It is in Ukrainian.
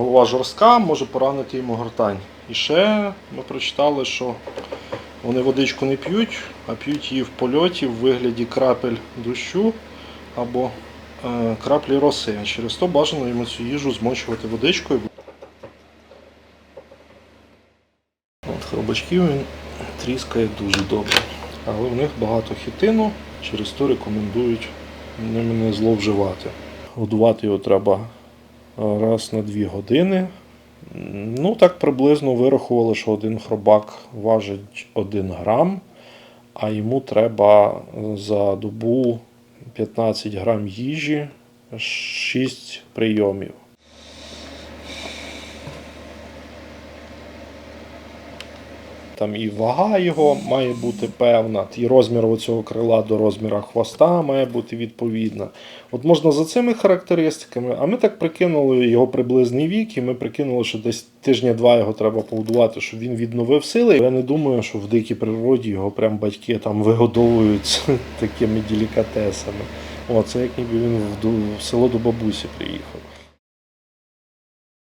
голова жорстка, може поранити йому гортань. І ще ми прочитали, що вони водичку не п'ють, а п'ють її в польоті в вигляді крапель дощу або е, краплі роси. Через то бажано йому цю їжу змочувати водичкою. От хробачків він тріскає дуже добре. Але в них багато хітину, через то рекомендують ними не зловживати. Годувати його треба раз на дві години. Ну, так приблизно вирахували, що один хробак важить 1 грам, а йому треба за добу 15 грам їжі, 6 прийомів. Там і вага його має бути певна, і розмір цього крила до розміра хвоста має бути відповідна. От можна за цими характеристиками, а ми так прикинули його приблизний вік, і ми прикинули, що десь тижня-два його треба погодувати, щоб він відновив сили. Я не думаю, що в дикій природі його прям батьки там вигодовують такими делікатесами. О, це як ніби він в село до бабусі приїхав.